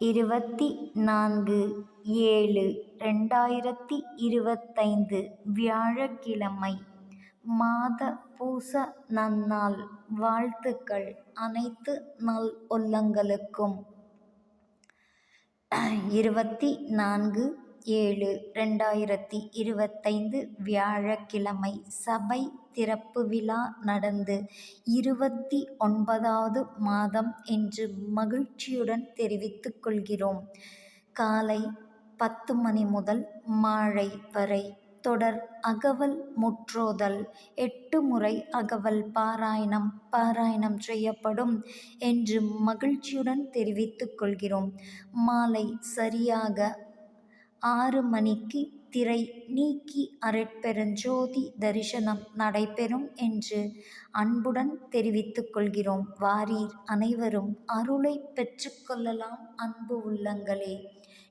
இருபத்தி நான்கு ஏழு ரெண்டாயிரத்தி இருபத்தைந்து வியாழக்கிழமை மாத பூச நன்னாள் வாழ்த்துக்கள் அனைத்து நல் உள்ளங்களுக்கும். இருபத்தி நான்கு ஏழு ரெண்டாயிரத்தி இருபத்தைந்து வியாழக்கிழமை சபை திறப்பு விழா நடந்து இருபத்தி ஒன்பதாவது மாதம் என்று மகிழ்ச்சியுடன் தெரிவித்துக் கொள்கிறோம். காலை பத்து மணி முதல் மாலை வரை தொடர் அகவல் முற்றோதல் எட்டு முறை அகவல் பாராயணம் பாராயணம் செய்யப்படும் என்று மகிழ்ச்சியுடன் தெரிவித்துக் கொள்கிறோம். மாலை சரியாக ஆறு மணிக்கு திரை நீக்கி அருட்பெருஞ்சோதி தரிசனம் நடைபெறும் என்று அன்புடன் தெரிவித்துக் கொள்கிறோம். வாரீர் அனைவரும் அருளை பெற்றுக்கொள்ளலாம் அன்பு உள்ளங்களே.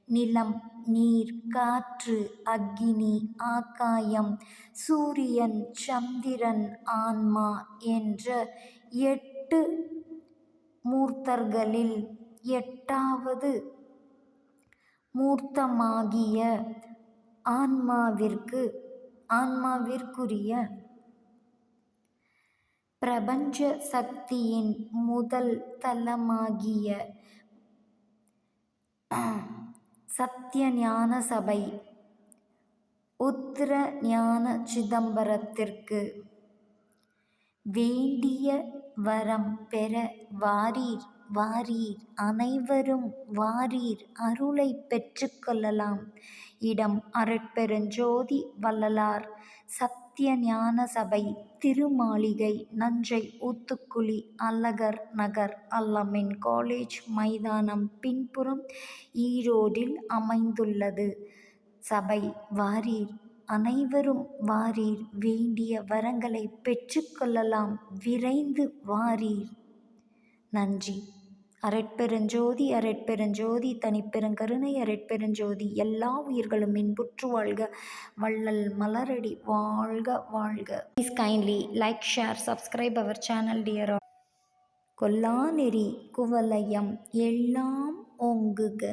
நிலம் நீர் காற்று அக்னி ஆகாயம் சூரியன் சந்திரன் ஆன்மா என்ற எட்டு மூர்த்தர்களில் எட்டாவது மூர்த்தமாகிய ஆன்மாவிற்கு ஆன்மாவிற்குரிய பிரபஞ்ச சக்தியின் முதல் தலமாகிய சத்திய ஞான சபை உத்திர ஞான சிதம்பரத்திற்கு வேண்டிய வரம் பெற வாரீர். வாரீர் அனைவரும் வாரீர் அருளை பெற்றுக்கொள்ளலாம். இடம் அருட்பெருஞ்சோதி வள்ளலார். சத்திய ஞான சபை திருமாளிகை நஞ்சை ஊத்துக்குழி அழகர் நகர் அல்லமின் காலேஜ் மைதானம் பின்புறம் ஈரோடில் அமைந்துள்ளது. சபை வாரீர் அனைவரும் வாரீர் வேண்டிய வரங்களை பெற்றுக்கொள்ளலாம். விரைந்து வாரீர். நன்றி. அரட்பெருஞ்சோதி அரட்பெருஞ்சோதி தனிப்பெருங்கருணை அரட்பெருஞ்சோதி எல்லா உயிர்களும் இன்புற்று வாழ்க வள்ளல் மலரடி வாழ்க வாழ்க. Please kindly like share subscribe our channel dear கொல்லாநெறி குவலயம் எல்லாம் ஓங்குக.